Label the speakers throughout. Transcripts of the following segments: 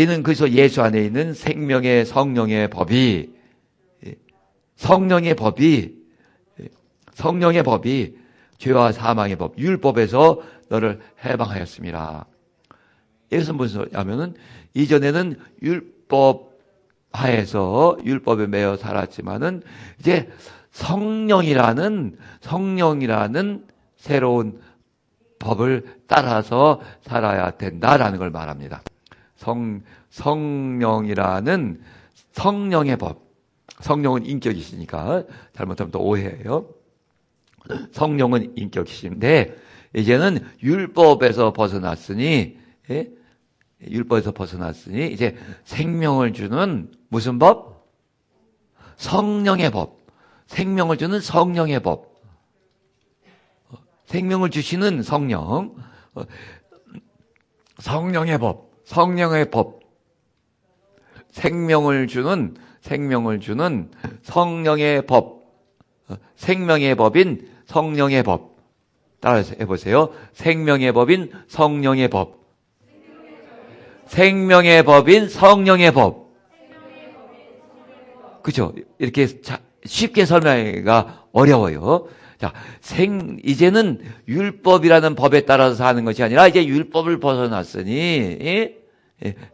Speaker 1: 이는 그래서 예수 안에 있는 생명의 성령의 법이 성령의 법이 성령의 법이 죄와 사망의 법, 율법에서 너를 해방하였습니다. 이것은 무슨 소리냐면은 이전에는 율법 하에서 율법에 매여 살았지만은 이제 성령이라는 성령이라는 새로운 법을 따라서 살아야 된다라는 걸 말합니다. 성 성령이라는 성령의 법. 성령은 인격이시니까 잘못하면 또 오해예요. 성령은 인격이신데 이제는 율법에서 벗어났으니 예? 율법에서 벗어났으니 이제 생명을 주는 무슨 법? 성령의 법. 생명을 주는 성령의 법. 생명을 주시는 성령. 성령의 법. 성령의 법. 생명을 주는 생명을 주는 성령의 법. 생명의 법인 성령의 법. 따라서 해보세요. 생명의 법인 성령의 법. 생명의 법인 성령의 법. 그죠? 이렇게 쉽게 설명하기가 어려워요. 자, 생, 이제는 율법이라는 법에 따라서 사는 것이 아니라 이제 율법을 벗어났으니,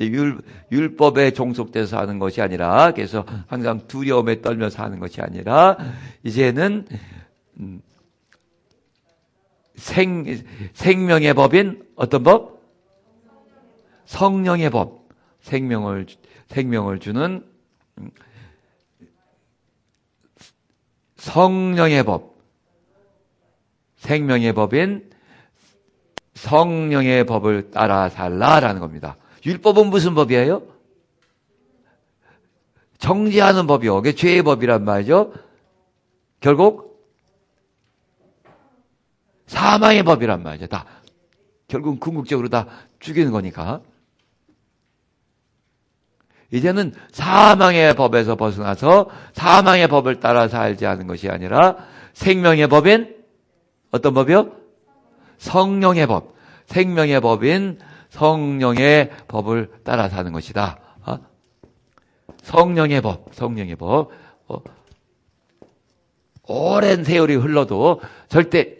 Speaker 1: 율, 율법에 종속돼서 사는 것이 아니라, 그래서 항상 두려움에 떨며 사는 것이 아니라, 이제는, 음, 생, 생명의 법인 어떤 법? 성령의 법. 생명을, 생명을 주는 음, 성령의 법. 생명의 법인 성령의 법을 따라 살라라는 겁니다. 율법은 무슨 법이에요? 정지하는 법이요. 그게 죄의 법이란 말이죠. 결국 사망의 법이란 말이죠. 다 결국 궁극적으로 다 죽이는 거니까. 이제는 사망의 법에서 벗어나서 사망의 법을 따라 살지 않은 것이 아니라 생명의 법인 어떤 법이요? 성령의 법. 생명의 법인 성령의 법을 따라 사는 것이다. 어? 성령의 법, 성령의 법. 어? 오랜 세월이 흘러도 절대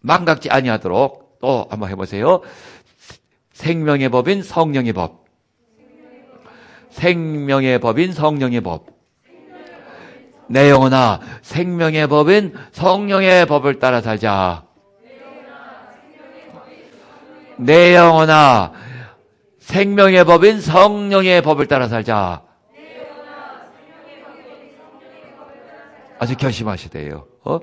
Speaker 1: 망각지 아니하도록 또 한번 해보세요. 생명의 법인 성령의 법. 생명의 법인 성령의 법. 내 영혼아, 생명의 법인 성령의 법을 따라 살자. 내 영혼아, 생명의 법인 성령의 법을 따라 살자. 아주 결심하시대요. 어?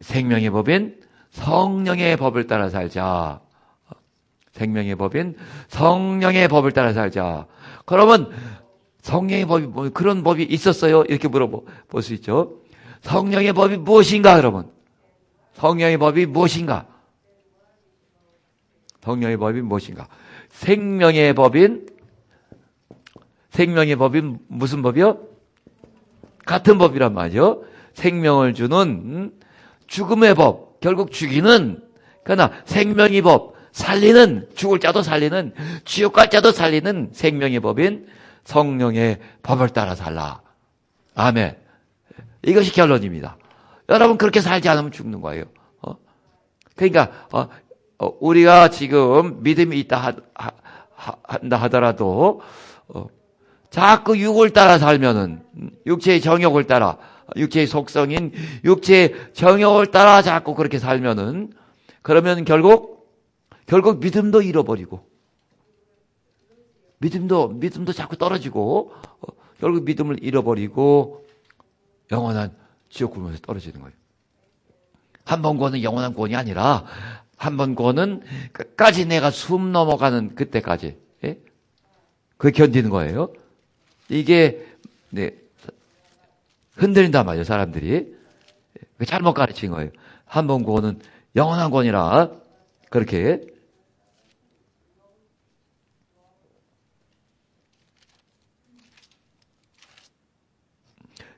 Speaker 1: 생명의 법인 성령의 법을 따라 살자. 생명의 법인 성령의 법을 따라 살자. 그러면 성령의 법이 뭐 그런 법이 있었어요? 이렇게 물어볼 수 있죠. 성령의 법이 무엇인가 그러면 성령의 법이 무엇인가? 성령의 법이 무엇인가? 생명의 법인 생명의 법인 무슨 법이요? 같은 법이란 말이죠. 생명을 주는 죽음의 법, 결국 죽이는 그러나 생명의 법, 살리는 죽을 자도 살리는 지옥 갈 자도 살리는 생명의 법인 성령의 법을 따라 살라. 아멘. 이것이 결론입니다. 여러분 그렇게 살지 않으면 죽는 거예요. 어? 그러니까 어, 어, 우리가 지금 믿음이 있다 한다 하더라도 어, 자꾸 육을 따라 살면은 육체의 정욕을 따라 육체의 속성인 육체의 정욕을 따라 자꾸 그렇게 살면은 그러면 결국 결국 믿음도 잃어버리고 믿음도 믿음도 자꾸 떨어지고 어, 결국 믿음을 잃어버리고 영원한 지옥 굴면서 떨어지는 거예요. 한 번 구원은 영원한 구원이 아니라 한번 구원은 끝까지 내가 숨 넘어가는 그때까지 예? 그 견디는 거예요. 이게 네, 흔들린단 말이에요, 사람들이. 잘못 가르친 거예요. 한번 구원은 영원한 구원이라 그렇게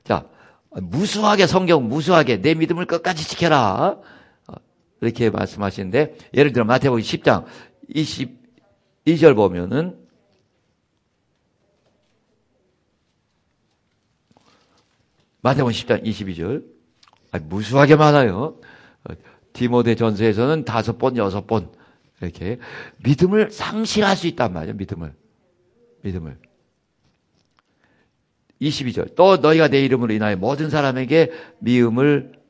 Speaker 1: 자, 무수하게 성경 무수하게 내 믿음을 끝까지 지켜라. 이렇게 말씀하시는데 예를 들어 마태복음 10장 22절 보면은 마태복음 10장 22절 아니, 무수하게 많아요. 어, 디모데 전서에서는 다섯 번, 여섯 번 이렇게 믿음을 상실할 수 있단 말이에요. 믿음을. 믿음을. 22절. 또 너희가 내 이름으로 인하여 모든 사람에게 미움을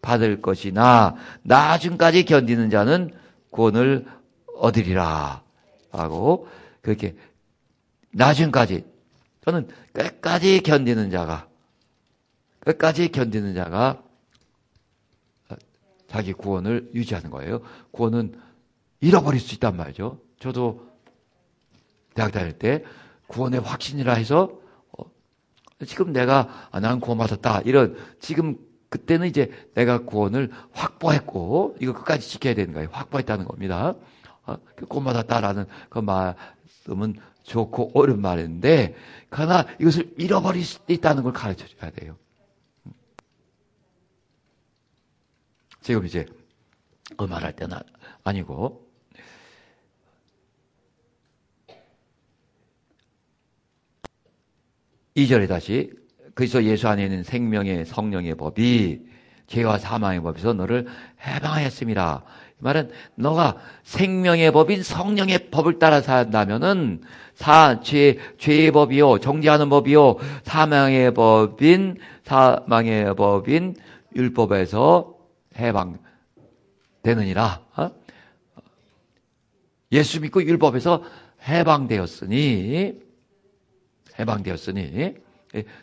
Speaker 1: 받을 것이나 나중까지 견디는 자는 구원을 얻으리라. 하고 그렇게 나중까지 저는 끝까지 견디는 자가 끝까지 견디는 자가 자기 구원을 유지하는 거예요. 구원은 잃어버릴 수 있단 말이죠. 저도 대학 다닐 때 구원의 확신이라 해서 어, 지금 내가 아, 난 구원받았다 이런 지금 그때는 이제 내가 구원을 확보했고 이거 끝까지 지켜야 되는 거예요. 확보했다는 겁니다. 어, 구원받았다라는 그 말씀은 좋고 옳은 말인데 그러나 이것을 잃어버릴 수 있다는 걸 가르쳐 줘야 돼요. 지금 이제 그 말할 때는 아니고 이절에 다시 그리스도 예수 안에 있는 생명의 성령의 법이 죄와 사망의 법에서 너를 해방하였습니다. 이 말은 너가 생명의 법인 성령의 법을 따라 산다면은 사, 죄, 죄의 법이요, 정죄하는 법이요, 사망의 법인, 사망의 법인 율법에서 해방되느니라. 어? 예수 믿고 율법에서 해방되었으니, 해방되었으니, 예,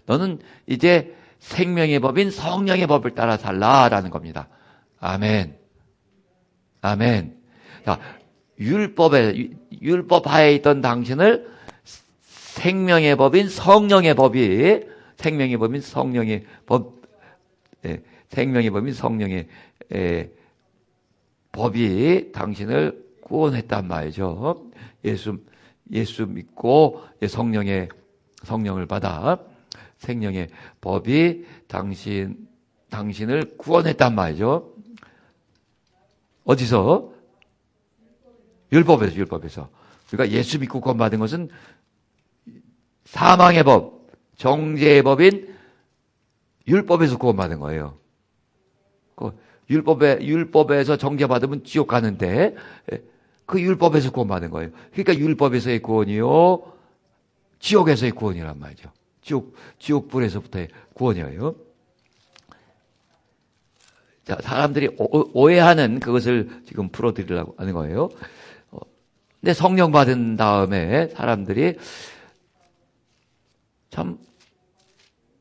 Speaker 1: 너는 이제 생명의 법인 성령의 법을 따라 살라라는 겁니다. 아멘. 아멘. 자, 율법에, 율법 하에 있던 당신을 생명의 법인 성령의 법이, 생명의 법인 성령의 법, 예, 생명의 법인 성령의 예, 법이 당신을 구원했단 말이죠. 예수, 예수 믿고 성령의, 성령을 받아 생명의 법이 당신, 당신을 구원했단 말이죠. 어디서? 율법에서, 율법에서. 그러니까 예수 믿고 구원받은 것은 사망의 법, 정죄의 법인 율법에서 구원받은 거예요. 그 율법에, 율법에서 정죄 받으면 지옥 가는데, 그 율법에서 구원받은 거예요. 그러니까 율법에서의 구원이요, 지옥에서의 구원이란 말이죠. 지옥, 지옥불에서부터의 구원이에요. 자, 사람들이 오, 해하는 그것을 지금 풀어드리려고 하는 거예요. 어, 근데 성령 받은 다음에 사람들이 참,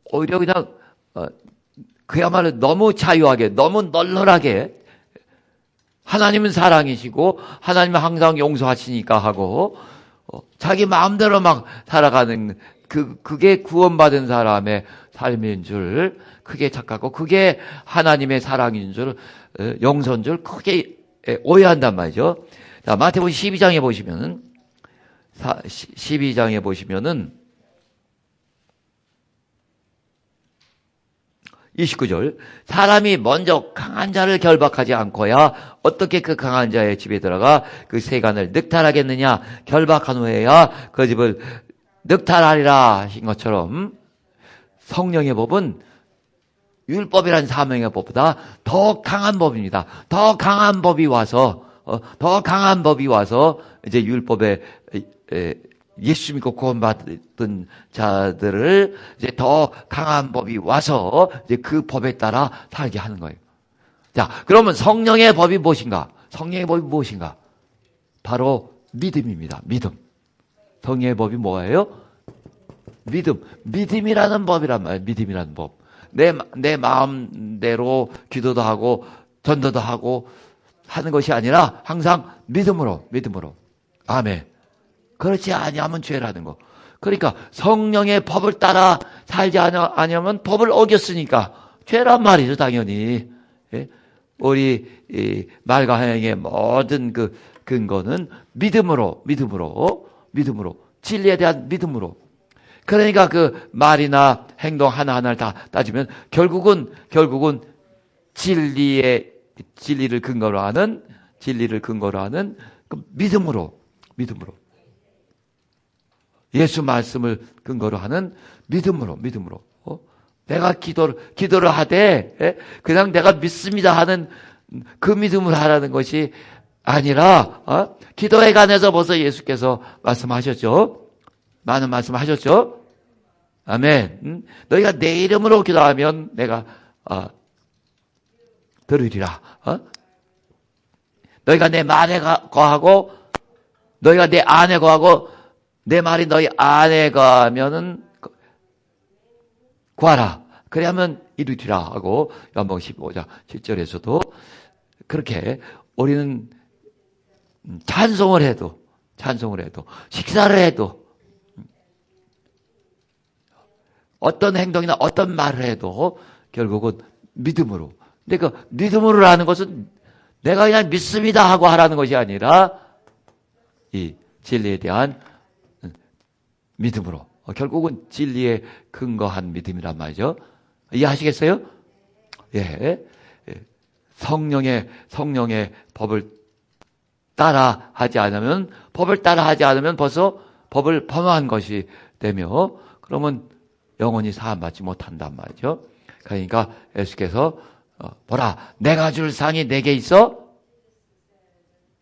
Speaker 1: 오히려 그냥, 어, 그야말로 너무 자유하게, 너무 널널하게, 하나님은 사랑이시고, 하나님은 항상 용서하시니까 하고, 어, 자기 마음대로 막 살아가는 그, 그게 구원받은 사람의 삶인 줄 크게 착각하고 그게 하나님의 사랑인 줄, 용서인 줄 크게 오해한단 말이죠. 자, 마태복음 12장에 보시면은, 12장에 보시면은, 29절. 사람이 먼저 강한 자를 결박하지 않고야 어떻게 그 강한 자의 집에 들어가 그 세간을 늑탈하겠느냐. 결박한 후에야 그 집을 늑탈하리라 하신 것처럼 성령의 법은 율법이라는 사명의 법보다 더 강한 법입니다. 더 강한 법이 와서 어, 더 강한 법이 와서 이제 율법에 에, 예수 믿고 구원받은 자들을 이제 더 강한 법이 와서 이제 그 법에 따라 살게 하는 거예요. 자, 그러면 성령의 법이 무엇인가? 성령의 법이 무엇인가? 바로 믿음입니다. 믿음. 성령의 법이 뭐예요? 믿음. 믿음이라는 법이란 말이에요. 믿음이라는 법. 내, 내 마음대로 기도도 하고, 전도도 하고, 하는 것이 아니라 항상 믿음으로, 믿음으로. 아멘. 그렇지 아니하면 죄라는 거. 그러니까 성령의 법을 따라 살지 아니하면 법을 어겼으니까 죄란 말이죠, 당연히. 예? 우리 말과 행의 모든 그 근거는 믿음으로, 믿음으로, 믿음으로, 진리에 대한 믿음으로. 그러니까 그 말이나 행동 하나하나를 다 따지면 결국은, 결국은 진리의, 진리를 근거로 하는, 진리를 근거로 하는 그 믿음으로, 믿음으로. 예수 말씀을 근거로 하는 믿음으로, 믿음으로. 어? 내가 기도를, 기도를 하되, 예? 그냥 내가 믿습니다 하는 그 믿음을 하라는 것이 아니라, 어? 기도에 관해서 벌써 예수께서 말씀하셨죠? 많은 말씀하셨죠? 아멘. 음? 너희가 내 이름으로 기도하면 내가, 어, 들으리라. 어? 너희가 내 말에 가- 거하고, 너희가 내 안에 거하고, 내 말이 너희 안에 거하면은, 구하라. 그래야면 이루리라 하고 연봉 15장 7절에서도 그렇게 우리는 찬송을 해도 찬송을 해도 식사를 해도 어떤 행동이나 어떤 말을 해도 결국은 믿음으로. 근데 그 믿음으로 하는 것은 내가 그냥 믿습니다 하고 하라는 것이 아니라 이 진리에 대한 믿음으로. 어, 결국은 진리에 근거한 믿음이란 말이죠. 이해하시겠어요? 예. 예. 성령의, 성령의 법을 따라 하지 않으면, 법을 따라 하지 않으면 벌써 법을 범한 것이 되며, 그러면 영원히 사함받지 못한단 말이죠. 그러니까 예수께서, 어, 보라, 내가 줄 상이 내게 있어?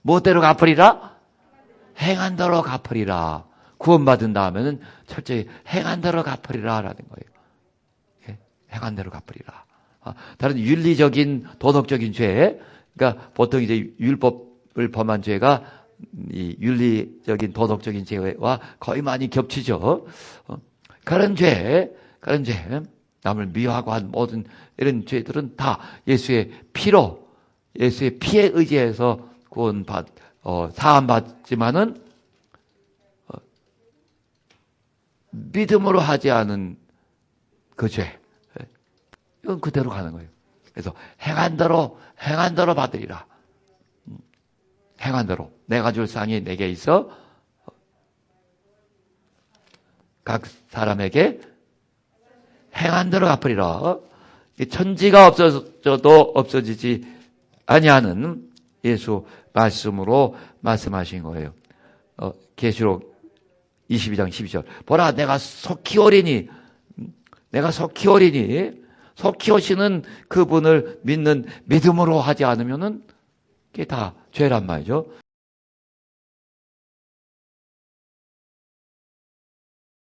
Speaker 1: 무엇대로 갚으리라? 행한 대로 갚으리라. 구원받은 다음에는 철저히 행한 대로 갚으리라 라는 거예요. 예, 행한 대로 갚으리라. 아, 다른 윤리적인 도덕적인 죄, 그러니까 보통 이제 율법 을 범한 죄가 이 윤리적인 도덕적인 죄와 거의 많이 겹치죠. 어, 그런 죄, 그런 죄, 남을 미워하고 한 모든 이런 죄들은 다 예수의 피로, 예수의 피에 의지해서 구원받, 어, 사함받지만은 믿음으로 하지 않은 그 죄. 이건 그대로 가는 거예요. 그래서 행한 대로, 행한 대로 받으리라. 음, 행한 대로. 내가 줄 상이 내게 있어 각 사람에게 행한 대로 갚으리라. 이 천지가 없어져도 없어지지 아니하는 예수 말씀으로 말씀하신 거예요. 어, 계시록 22장 12절. 보라, 내가 속히 오리니, 내가 속히 오리니, 속히 오시는 그분을 믿는 믿음으로 하지 않으면은, 그게 다 죄란 말이죠.